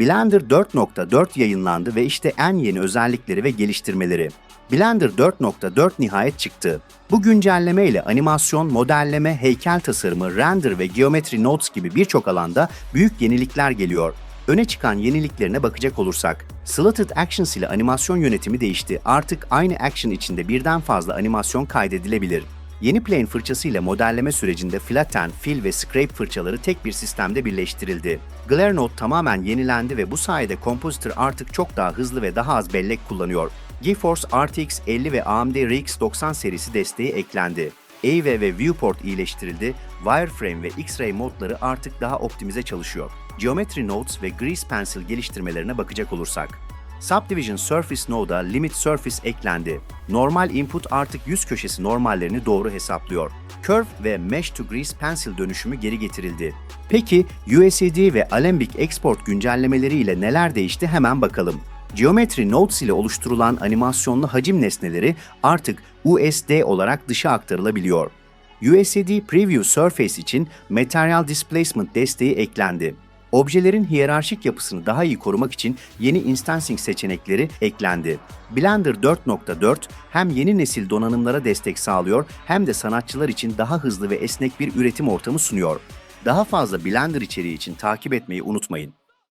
Blender 4.4 yayınlandı ve işte en yeni özellikleri ve geliştirmeleri. Blender 4.4 nihayet çıktı. Bu güncelleme ile animasyon, modelleme, heykel tasarımı, render ve geometry nodes gibi birçok alanda büyük yenilikler geliyor. Öne çıkan yeniliklerine bakacak olursak, Slotted Actions ile animasyon yönetimi değişti. Artık aynı action içinde birden fazla animasyon kaydedilebilir. Yeni plane fırçası ile modelleme sürecinde flatten, fill ve scrape fırçaları tek bir sistemde birleştirildi. Glare Node tamamen yenilendi ve bu sayede Compositor artık çok daha hızlı ve daha az bellek kullanıyor. GeForce RTX 50 ve AMD RX 90 serisi desteği eklendi. EIV ve Viewport iyileştirildi, Wireframe ve X-Ray modları artık daha optimize çalışıyor. Geometry Nodes ve Grease Pencil geliştirmelerine bakacak olursak. Subdivision Surface Node'a Limit Surface eklendi. Normal input artık yüz köşesi normallerini doğru hesaplıyor. Curve ve Mesh to Grease Pencil dönüşümü geri getirildi. Peki USD ve Alembic Export güncellemeleri ile neler değişti hemen bakalım. Geometry Nodes ile oluşturulan animasyonlu hacim nesneleri artık USD olarak dışa aktarılabiliyor. USD Preview Surface için Material Displacement desteği eklendi. Objelerin hiyerarşik yapısını daha iyi korumak için yeni instancing seçenekleri eklendi. Blender 4.4 hem yeni nesil donanımlara destek sağlıyor hem de sanatçılar için daha hızlı ve esnek bir üretim ortamı sunuyor. Daha fazla Blender içeriği için takip etmeyi unutmayın.